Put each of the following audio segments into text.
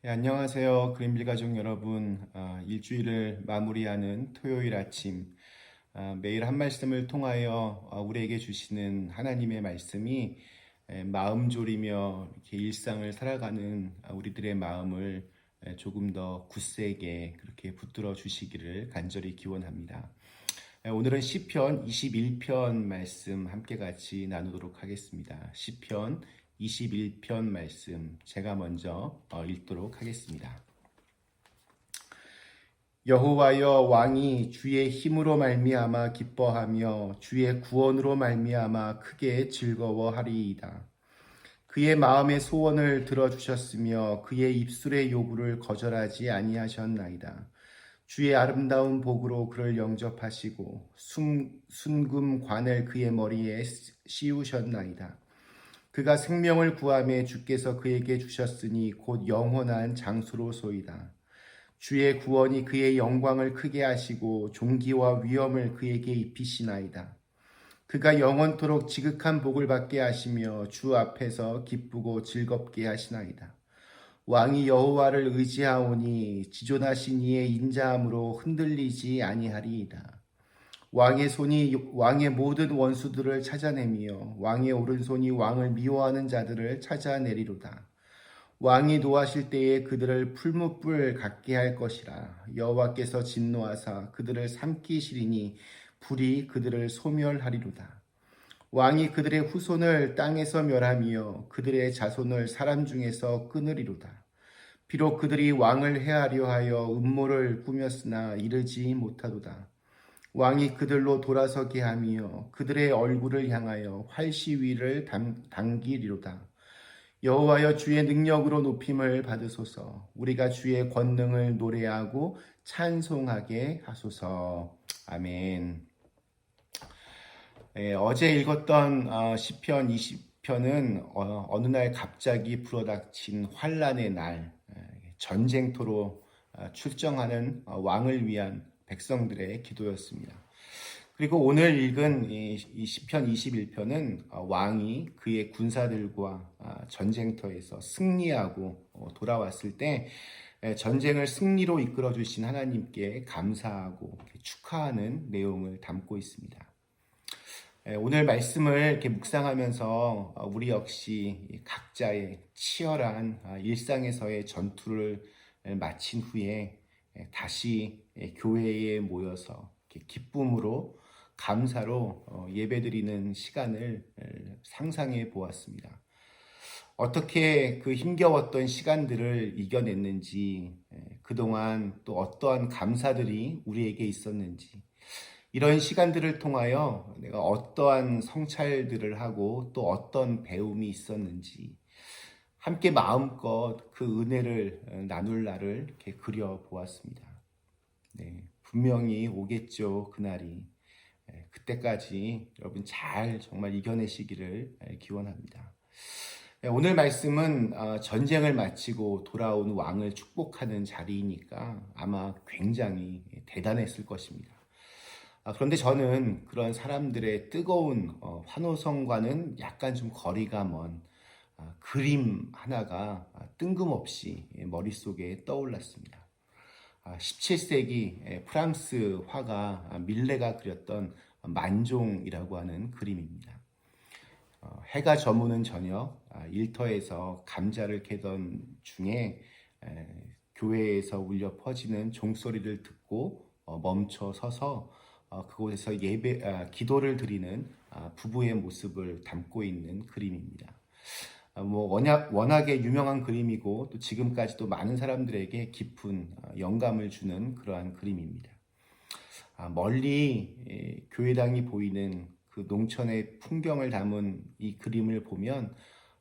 네, 안녕하세요. 그린빌 가족 여러분. 아, 일주일을 마무리하는 토요일 아침. 아, 매일 한 말씀을 통하여 아, 우리에게 주시는 하나님의 말씀이 에, 마음 졸이며 이렇게 일상을 살아가는 아, 우리들의 마음을 에, 조금 더 굳세게 그렇게 붙들어 주시기를 간절히 기원합니다. 에, 오늘은 시편 21편 말씀 함께 같이 나누도록 하겠습니다. 시편 21편 말씀 제가 먼저 어, 읽도록 하겠습니다. 여호와여 왕이 주의 힘으로 말미암아 기뻐하며 주의 구원으로 말미암아 크게 즐거워하리이다. 그의 마음의 소원을 들어주셨으며 그의 입술의 요구를 거절하지 아니하셨나이다. 주의 아름다운 복으로 그를 영접하시고 순, 순금 관을 그의 머리에 씌우셨나이다. 그가 생명을 구함에 주께서 그에게 주셨으니 곧 영원한 장수로소이다. 주의 구원이 그의 영광을 크게 하시고 종기와 위엄을 그에게 입히시나이다. 그가 영원토록 지극한 복을 받게 하시며 주 앞에서 기쁘고 즐겁게 하시나이다. 왕이 여호와를 의지하오니 지존하신 이의 인자함으로 흔들리지 아니하리이다. 왕의 손이 왕의 모든 원수들을 찾아내며 왕의 오른손이 왕을 미워하는 자들을 찾아내리로다. 왕이 노하실 때에 그들을 풀무불 같게 할 것이라. 여호와께서 진노하사 그들을 삼키시리니 불이 그들을 소멸하리로다. 왕이 그들의 후손을 땅에서 멸하며 그들의 자손을 사람 중에서 끊으리로다. 비록 그들이 왕을 해하려 하여 음모를 꾸몄으나 이르지 못하도다. 왕이 그들로 돌아서게 하며 그들의 얼굴을 향하여 활시위를 당기리로다. 여호와여 주의 능력으로 높임을 받으소서. 우리가 주의 권능을 노래하고 찬송하게 하소서. 아멘. 예, 어제 읽었던 어, 시편 20편은 어, 느날 갑자기 불어닥친 환란의 날, 전쟁터로 어, 출정하는 어, 왕을 위한 백성들의 기도였습니다. 그리고 오늘 읽은 이 시편 21편은 어, 왕이 그의 군사들과 아, 전쟁터에서 승리하고 어, 돌아왔을 때 전쟁을 승리로 이끌어 주신 하나님께 감사하고 축하하는 내용을 담고 있습니다. 오늘 말씀을 이렇게 묵상하면서 어, 우리 역시 각자의 치열한 아, 일상에서의 전투를 마친 후에 다시 교회에 모여서 기쁨으로 감사로 어, 예배드리는 시간을 상상해 보았습니다. 어떻게 그 힘겨웠던 시간들을 이겨냈는지, 그동안 또 어떠한 감사들이 우리에게 있었는지, 이런 시간들을 통하여 내가 어떠한 성찰들을 하고 또 어떤 배움이 있었는지, 함께 마음껏 그 은혜를 나눌 날을 이렇게 그려 보았습니다. 네, 분명히 오겠죠, 그날이. 예, 그때까지 여러분 잘 정말 이겨내시기를 예, 기원합니다. 예, 오늘 말씀은 어, 전쟁을 마치고 돌아온 왕을 축복하는 자리이니까 아마 굉장히 대단했을 것입니다. 아, 그런데 저는 그런 사람들의 뜨거운 어, 환호성과는 약간 좀 거리가 먼 아, 그림 하나가 아, 뜬금없이 머릿속에 떠올랐습니다. 17세기 아, 프랑스 화가 밀레가 그렸던 만종이라고 하는 그림입니다. 어, 해가 저무는 저녁 아, 일터에서 감자를 캐던 중에 교회에서 울려 퍼지는 종소리를 듣고 어, 멈춰 서서 어, 그곳에서 예배 기도를 드리는 부부의 모습을 담고 있는 그림입니다. 아, 뭐 워낙, 워낙에 유명한 그림이고 또 지금까지도 많은 사람들에게 깊은 어, 영감을 주는 그러한 그림입니다. 아, 멀리 예, 교회당이 보이는 그 농촌의 풍경을 담은 이 그림을 보면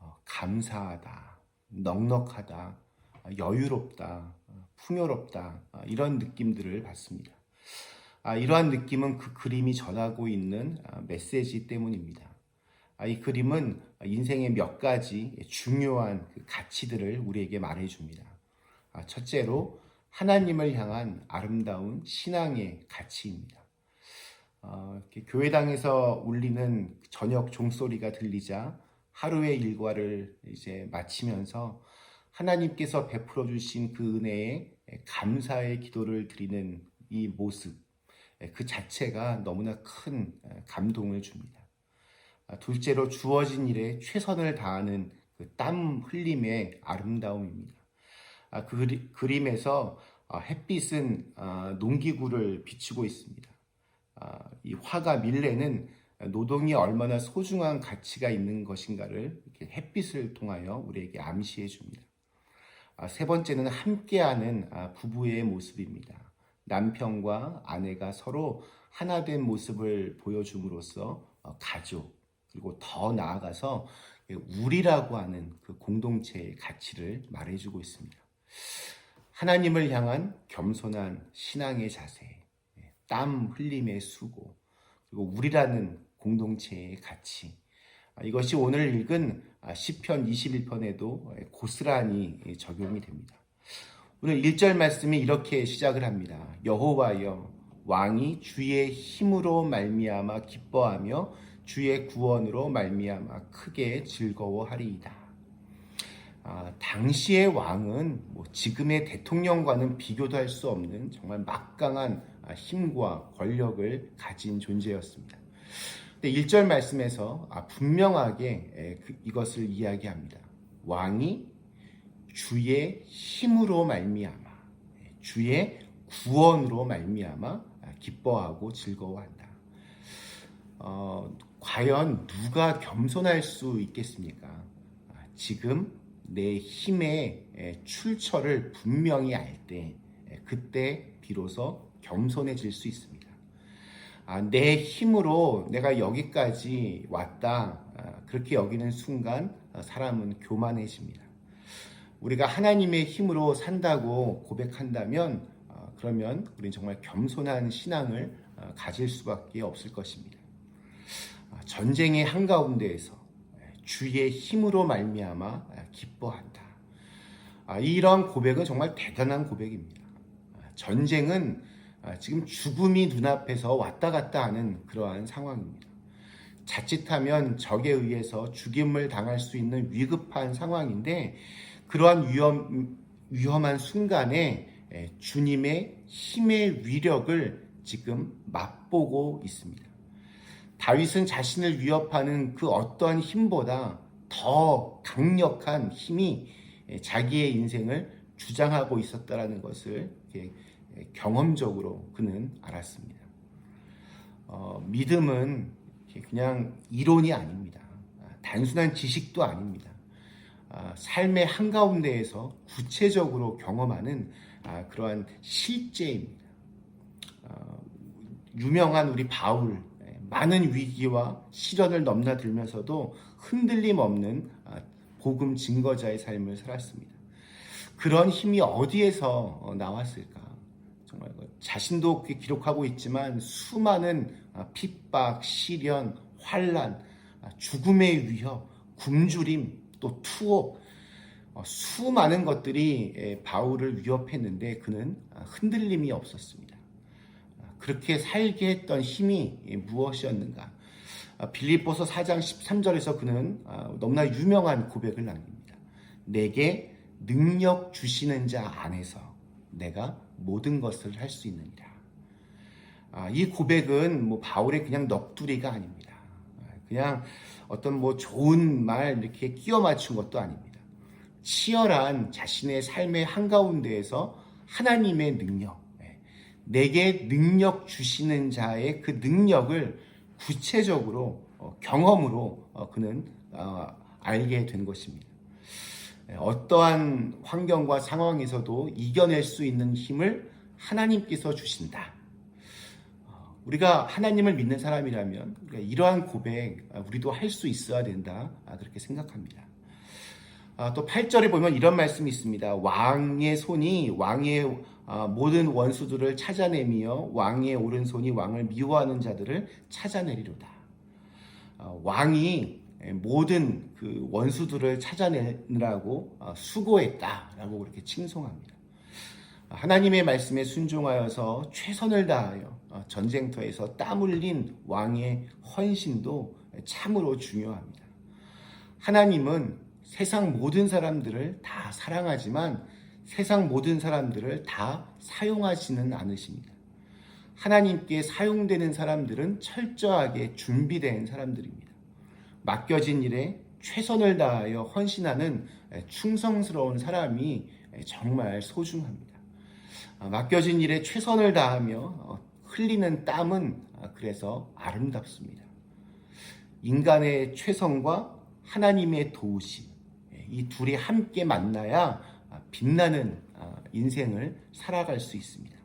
어, 감사하다, 넉넉하다, 여유롭다, 풍요롭다 이런 느낌들을 받습니다. 아, 이러한 느낌은 그 그림이 전하고 있는 메시지 때문입니다. 아, 이 그림은 인생의 몇 가지 중요한 그 가치들을 우리에게 말해줍니다. 아, 첫째로 하나님을 향한 아름다운 신앙의 가치입니다. 어, 교회당에서 울리는 저녁 종소리가 들리자 하루의 일과를 이제 마치면서 하나님께서 베풀어 주신 그 은혜에 감사의 기도를 드리는 이 모습, 그 자체가 너무나 큰 감동을 줍니다. 아, 둘째로 주어진 일에 최선을 다하는 그 땀 흘림의 아름다움입니다. 아, 그 그림에서 아, 햇빛은 아, 농기구를 비추고 있습니다. 아, 이 화가 밀레는 노동이 얼마나 소중한 가치가 있는 것인가를 햇빛을 통하여 우리에게 암시해 줍니다. 아, 세 번째는 함께하는 아, 부부의 모습입니다. 남편과 아내가 서로 하나된 모습을 보여줌으로써 어, 가족 그리고 더 나아가서 우리라고 하는 그 공동체의 가치를 말해주고 있습니다. 하나님을 향한 겸손한 신앙의 자세, 예, 땀 흘림의 수고, 그리고 우리라는 공동체의 가치. 아, 이것이 오늘 읽은 아, 시편 21편에도 고스란히 예, 적용이 됩니다. 오늘 1절 말씀이 이렇게 시작을 합니다. 여호와여 왕이 주의 힘으로 말미암아 기뻐하며 주의 구원으로 말미암아 크게 즐거워하리이다. 아, 당시의 왕은 뭐 지금의 대통령과는 비교도 할 수 없는 정말 막강한 아, 힘과 권력을 가진 존재였습니다. 근데 1절 말씀에서 아, 분명하게 에, 그- 이것을 이야기합니다. 왕이 주의 힘으로 말미암아 예, 주의 구원으로 말미암아 아, 기뻐하고 즐거워한다. 어, 과연 누가 겸손할 수 있겠습니까? 아, 지금 내 힘의 에, 출처를 분명히 알 때, 에, 그때 비로소 겸손해질 수 있습니다. 아, 내 힘으로 내가 여기까지 왔다. 아, 그렇게 여기는 순간 아, 사람은 교만해집니다. 우리가 하나님의 힘으로 산다고 고백한다면 아, 그러면 우리는 정말 겸손한 신앙을 아, 가질 수밖에 없을 것입니다. 아, 전쟁의 한가운데에서 주의 힘으로 말미암아 아, 기뻐한다. 아, 이런 고백은 정말 대단한 고백입니다. 아, 전쟁은 아, 지금 죽음이 눈앞에서 왔다 갔다 하는 그러한 상황입니다. 자칫하면 적에 의해서 죽임을 당할 수 있는 위급한 상황인데 그러한 위험, 위험한 순간에 에, 주님의 힘의 위력을 지금 맛보고 있습니다. 다윗은 자신을 위협하는 그 어떠한 힘보다 더 강력한 힘이 에, 자기의 인생을 주장하고 있었다라는 것을 경험적으로 그는 알았습니다. 어, 믿음은 그냥 이론이 아닙니다. 아, 단순한 지식도 아닙니다. 아, 삶의 한가운데에서 구체적으로 경험하는 아, 그러한 실제입니다. 어, 유명한 우리 바울 예, 많은 위기와 시련을 넘나들면서도 흔들림 없는 아, 복음 증거자의 삶을 살았습니다. 그런 힘이 어디에서 어, 나왔을까? 정말 그 자신도 기록하고 있지만 수많은 아, 핍박, 시련, 환란, 아, 죽음의 위협, 굶주림, 또 투옥, 어, 수많은 것들이 에, 바울을 위협했는데 그는 아, 흔들림이 없었습니다. 아, 그렇게 살게 했던 힘이 예, 무엇이었는가? 아, 빌립보서 4장 13절에서 그는 아, 너무나 유명한 고백을 남깁니다. 내게 능력 주시는 자 안에서 내가 모든 것을 할 수 있느니라. 아, 이 고백은 뭐 바울의 그냥 넋두리가 아닙니다. 아, 그냥 어떤 뭐 좋은 말 이렇게 끼워 맞춘 것도 아닙니다. 치열한 자신의 삶의 한가운데에서 하나님의 능력, 예, 내게 능력 주시는 자의 그 능력을 구체적으로 어, 경험으로 어, 그는 어, 알게 된 것입니다. 예, 어떠한 환경과 상황에서도 이겨낼 수 있는 힘을 하나님께서 주신다. 어, 우리가 하나님을 믿는 사람이라면 우리가 이러한 고백 아, 우리도 할 수 있어야 된다. 아, 그렇게 생각합니다. 아, 또 8절에 보면 이런 말씀이 있습니다. 왕의 손이 왕의 아, 모든 원수들을 찾아내며 왕의 오른손이 왕을 미워하는 자들을 찾아내리로다. 아, 왕이 모든 그 원수들을 찾아내느라고 아, 수고했다라고 그렇게 칭송합니다. 하나님의 말씀에 순종하여서 최선을 다하여 어, 전쟁터에서 땀 흘린 왕의 헌신도 참으로 중요합니다. 하나님은 세상 모든 사람들을 다 사랑하지만 세상 모든 사람들을 다 사용하지는 않으십니다. 하나님께 사용되는 사람들은 철저하게 준비된 사람들입니다. 맡겨진 일에 최선을 다하여 헌신하는 충성스러운 사람이 정말 소중합니다. 아, 맡겨진 일에 최선을 다하며 어, 흘리는 땀은 아, 그래서 아름답습니다. 인간의 최선과 하나님의 도우심, 예, 이 둘이 함께 만나야 아, 빛나는 인생을 살아갈 수 있습니다.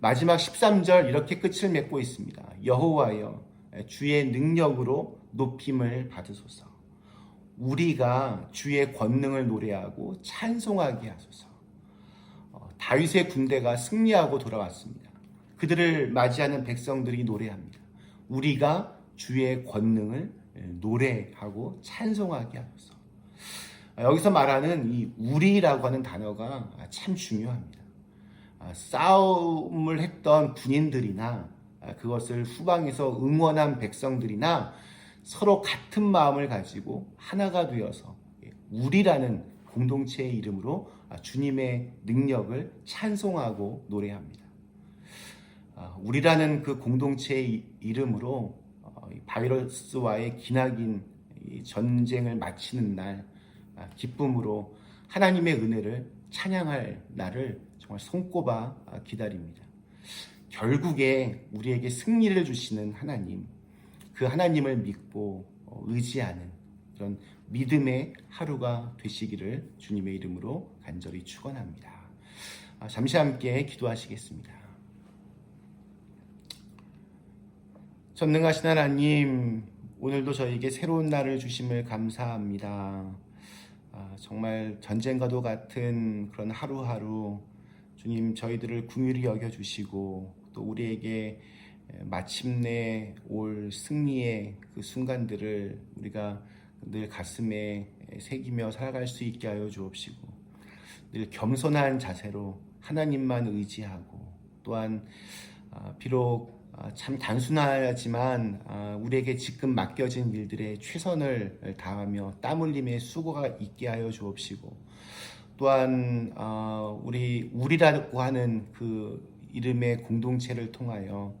마지막 13절 이렇게 끝을 맺고 있습니다. 여호와여 주의 능력으로 높임을 받으소서. 우리가 주의 권능을 노래하고 찬송하게 하소서. 어, 다윗의 군대가 승리하고 돌아왔습니다. 그들을 맞이하는 백성들이 노래합니다. 우리가 주의 권능을 노래하고 찬송하게 하소서. 아, 여기서 말하는 이 우리라고 하는 단어가 참 중요합니다. 아, 싸움을 했던 군인들이나 아, 그것을 후방에서 응원한 백성들이나 서로 같은 마음을 가지고 하나가 되어서 예, 우리라는 공동체의 이름으로 아, 주님의 능력을 찬송하고 노래합니다. 우리라는 그 공동체의 이름으로 어, 바이러스와의 기나긴 전쟁을 마치는 날 기쁨으로 하나님의 은혜를 찬양할 날을 정말 손꼽아 기다립니다. 결국에 우리에게 승리를 주시는 하나님, 그 하나님을 믿고 어, 의지하는 그런 믿음의 하루가 되시기를 주님의 이름으로 간절히 축원합니다. 아, 잠시 함께 기도하시겠습니다. 전능하신 하나님, 오늘도 저에게 새로운 날을 주심을 감사합니다. 아, 정말 전쟁과도 같은 그런 하루하루 주님 저희들을 궁휼히 여겨 주시고 또 우리에게 마침내 올 승리의 그 순간들을 우리가 늘 가슴에 새기며 살아갈 수 있게 하여 주옵시고 늘 겸손한 자세로 하나님만 의지하고 또한 아, 비록 아, 참 단순하지만 아, 우리에게 지금 맡겨진 일들에 최선을 다하며 땀 흘림의 수고가 있게 하여 주옵시고 또한 어, 우리 우리라고 하는 그 이름의 공동체를 통하여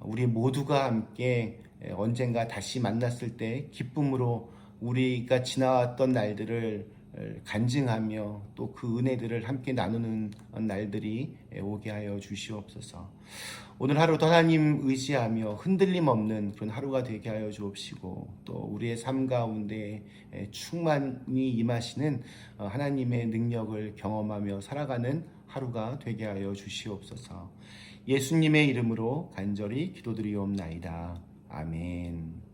우리 모두가 함께 언젠가 다시 만났을 때 기쁨으로 우리가 지나왔던 날들을 간증하며 또 그 은혜들을 함께 나누는 날들이 오게 하여 주시옵소서. 오늘 하루도 하나님 의지하며 흔들림 없는 그런 하루가 되게 하여 주옵시고 또 우리의 삶 가운데 충만히 임하시는 어, 하나님의 능력을 경험하며 살아가는 하루가 되게 하여 주시옵소서. 예수님의 이름으로 간절히 기도드리옵나이다. 아멘.